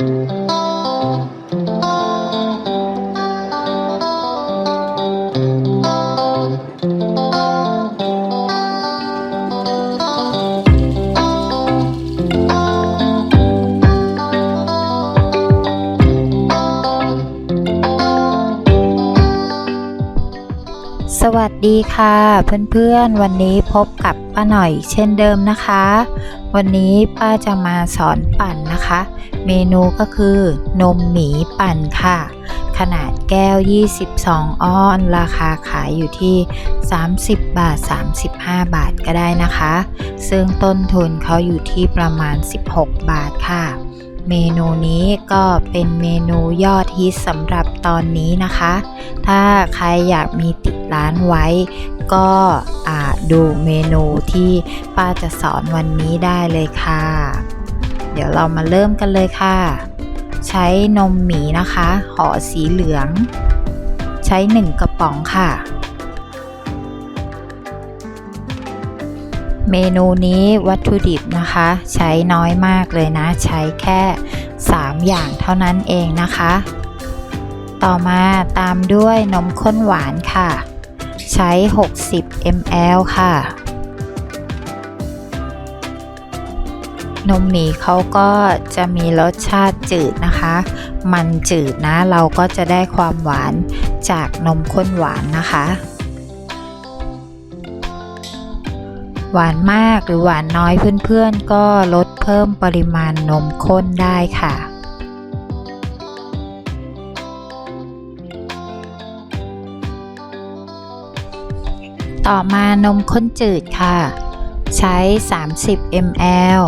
ส วัสดีค่ะเพื่อนๆ วันนี้พบกับป้าหน่อยเช่นเดิมนะคะ วันนี้ป้าจะมาสอนปั่นนะคะ เมนูก็คือนมหมีปั่นค่ะ ขนาดแก้ว 22 ออนราคาขายอยู่ที่ 30 บาท 35 บาทก็ได้นะคะ ซึ่งต้นทุนเขาอยู่ที่ประมาณ 16 บาทค่ะ เมนูนี้ก็เป็นเมนูยอดฮิตสำหรับตอนนี้นะคะ ถ้าใครอยากมีติดร้านไว้ ก็อ่าดูเมนูที่ป้าจะสอนวันนี้ได้เลยค่ะ เดี๋ยวเรามาเริ่มกันเลยค่ะ ใช้นมหมีนะคะห่อสีเหลือง ใช้ 1 กระป๋องค่ะ เมนูนี้วัตถุดิบนะคะ ใช้น้อยมากเลยนะ ใช้แค่ 3 อย่างเท่านั้นเองนะคะ ต่อมาตามด้วยนมข้นหวานค่ะ ใช้ 60 ml ค่ะ นมหมีเขาก็จะมีรสชาติจืดนะคะ มันจืดนะเราก็จะได้ความหวานจากนมข้นหวานนะคะ หวานมากหรือหวานน้อยเพื่อนๆ ก็ลดเพิ่มปริมาณนมข้นได้ค่ะ ต่อมานมข้นจืดค่ะ ใช้ 30 ml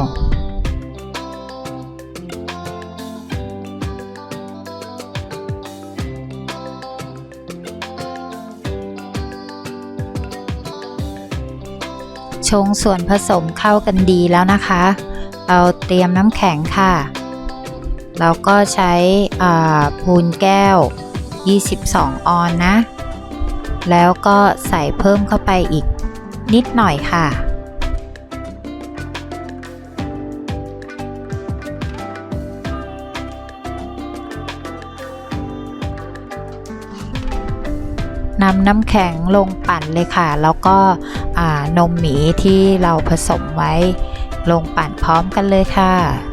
ชงส่วนผสมเข้ากันดีแล้วนะคะ เราเตรียมน้ำแข็งค่ะ เราก็ใช้พูนแก้ว 22 ออนนะ แล้วก็ใส่เพิ่มเข้าไปอีกนิดหน่อยค่ะ นำน้ำแข็งลงปั่นเลยค่ะ แล้วก็นมหมีที่เราผสมไว้ ลงปั่นพร้อมกันเลยค่ะ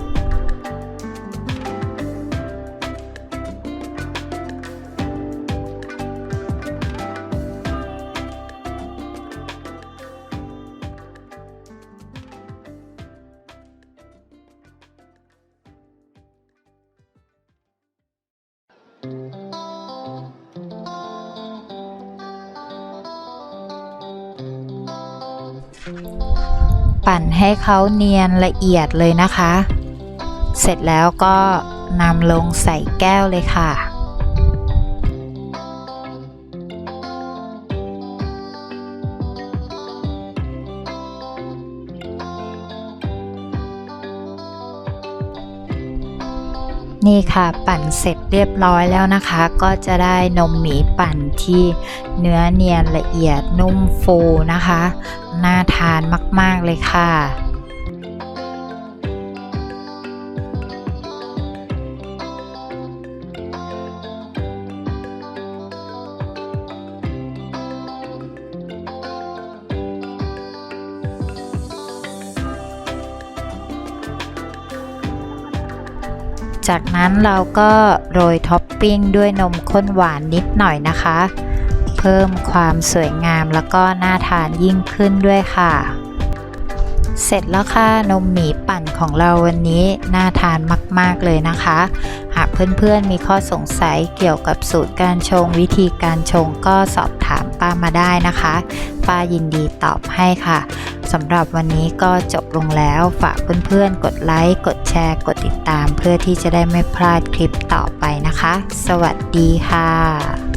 ปั่นให้เขาเนียนละเอียดเลยนะคะ เสร็จแล้วก็นำลงใส่แก้วเลยค่ะ นี่ค่ะปั่นเสร็จเรียบร้อยแล้วนะคะ ก็จะได้นมหมีปั่นที่เนื้อเนียนละเอียดนุ่มฟูนะคะ น่าทานมาก ๆ เลยค่ะ จากนั้นเราก็โรยท็อปปิ้งด้วยนมข้นหวานนิดหน่อยนะคะ เพิ่มความสวยงามแล้วก็น่าทานยิ่งขึ้นด้วยค่ะ เสร็จแล้วค่ะนมหมีปั่นของเราวันนี้น่าทานมาก ๆ เลยนะคะ หากเพื่อนๆมีข้อสงสัยเกี่ยวกับสูตรการชงวิธีการชงก็สอบถาม ป้ามาได้นะคะ ป้ายินดีตอบให้ค่ะสำหรับวันนี้ก็จบลงแล้วฝากเพื่อนๆ กดไลค์ กดแชร์ กดติดตาม เพื่อที่จะได้ไม่พลาดคลิปต่อไปนะคะ สวัสดีค่ะ